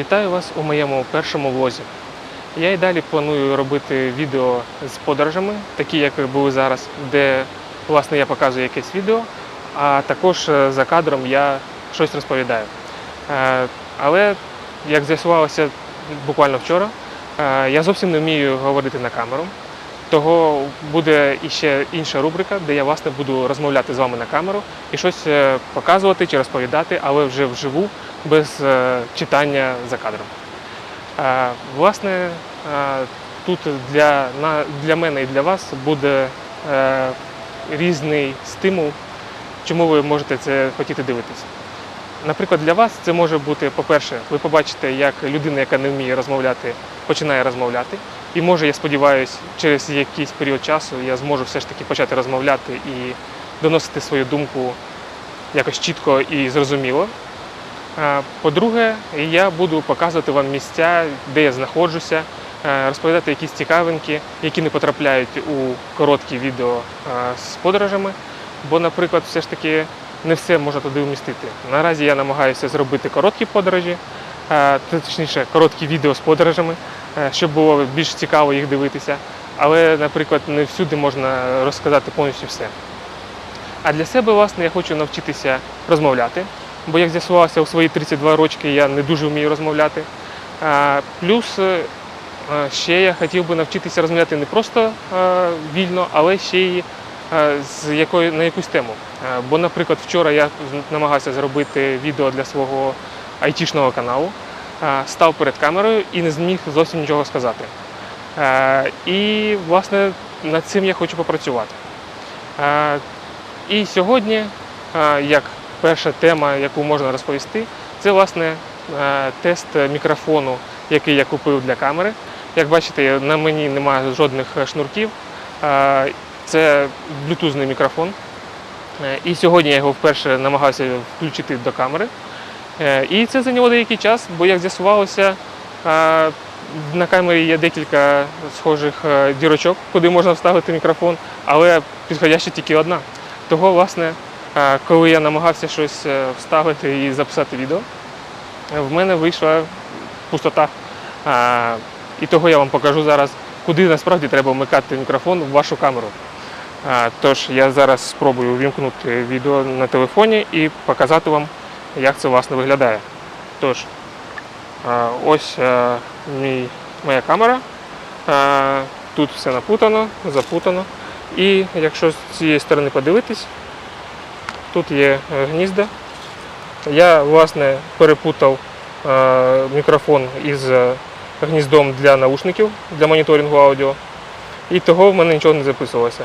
Вітаю вас у моєму першому влозі. Я і далі планую робити відео з подорожами, такі як були зараз, де власне я показую якесь відео, а також е, за кадром я щось розповідаю. Е, Але як з'ясувалося буквально вчора, е, я зовсім не вмію говорити на камеру. Того буде іще інша рубрика, де я власне буду розмовляти з вами на камеру і щось е, показувати чи розповідати, але вже вживу, без е, читання за кадром. Е, Власне, тут для, для мене і для вас буде різний стимул, чому ви можете це хотіти дивитися. Наприклад, для вас це може бути, по-перше, ви побачите, як людина, яка не вміє розмовляти, починає розмовляти. І може, я сподіваюся, через якийсь період часу я зможу все ж таки почати розмовляти і доносити свою думку якось чітко і зрозуміло. Е, По-друге, я буду показувати вам місця, де я знаходжуся, е, розповідати якісь цікавинки, які не потрапляють у короткі відео е, з подорожами. Бо, наприклад, все ж таки не все можна туди вмістити. Наразі я намагаюся зробити короткі подорожі, точніше, короткі відео з подорожами, е, щоб було більш цікаво їх дивитися. Але, наприклад, не всюди можна розказати повністю все. А для себе, власне, я хочу навчитися розмовляти, бо, як з'ясувалося, у свої 32 рочки я не дуже вмію розмовляти. Плюс е, е, ще я хотів би навчитися розмовляти не просто е, вільно, але ще й е, з якою, на якусь тему. Е, Бо, наприклад, вчора я намагався зробити відео для свого айтішного каналу, е, став перед камерою і не зміг зовсім нічого сказати. Е, І, власне, над цим я хочу попрацювати. Е, І сьогодні, як перша тема, яку можна розповісти, це власне тест мікрофону, який я купив для камери. Як бачите, на мені немає жодних шнурків. Це блютузний мікрофон. І сьогодні я його вперше намагався включити до камери. Е, І це зайняло деякий час, бо як з'ясувалося, е, на камері є декілька схожих е, дірочок, куди можна вставити мікрофон, але підходяща тільки одна. Того, власне, коли я намагався щось вставити і записати відео, в мене вийшла пустота. І того я вам покажу зараз, куди насправді треба вмикати мікрофон в вашу камеру. Тож я зараз спробую увімкнути відео на телефоні і показати вам, як це власне виглядає. Тож, е, ось е, мій, моя камера. Е, Тут все напутано, запутано. І якщо з цієї сторони подивитись, тут є гнізда. Я власне перепутав мікрофон із гніздом для наушників для моніторингу аудіо. І того в мене нічого не записувалося.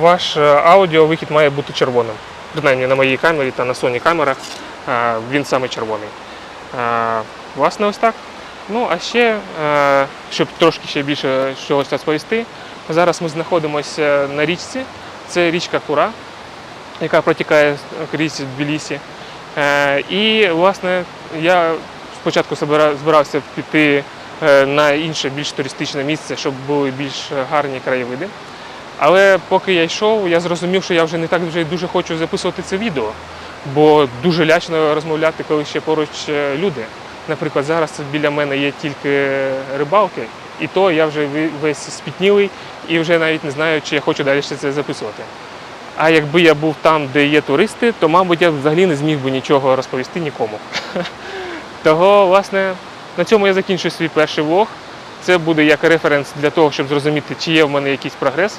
Ваш е, аудіовихід має бути червоним. Принаймні на моїй камері та на Sony камерах е, він саме червоний. Е, Власне, ось так. Ну, а ще, е, щоб трошки ще більше чогось розповісти, зараз ми знаходимося на річці. Це річка Кура, яка протікає крізь Тбілісі. І, власне, я спочатку збирався піти на інше, більш туристичне місце, щоб були більш гарні краєвиди. Але поки я йшов, я зрозумів, що я вже не так вже дуже хочу записувати це відео, бо дуже лячно розмовляти, коли ще поруч е, люди. Наприклад, зараз біля мене є тільки рибалки, і то я вже весь спітнілий і вже навіть не знаю, чи я хочу далі ще це записувати. А якби я був там, де є туристи, то, мабуть, я взагалі не зміг би нічого розповісти нікому. Того, власне, на цьому я закінчую свій перший влог. Це буде як референс для того, щоб зрозуміти, чи є в мене якийсь прогрес.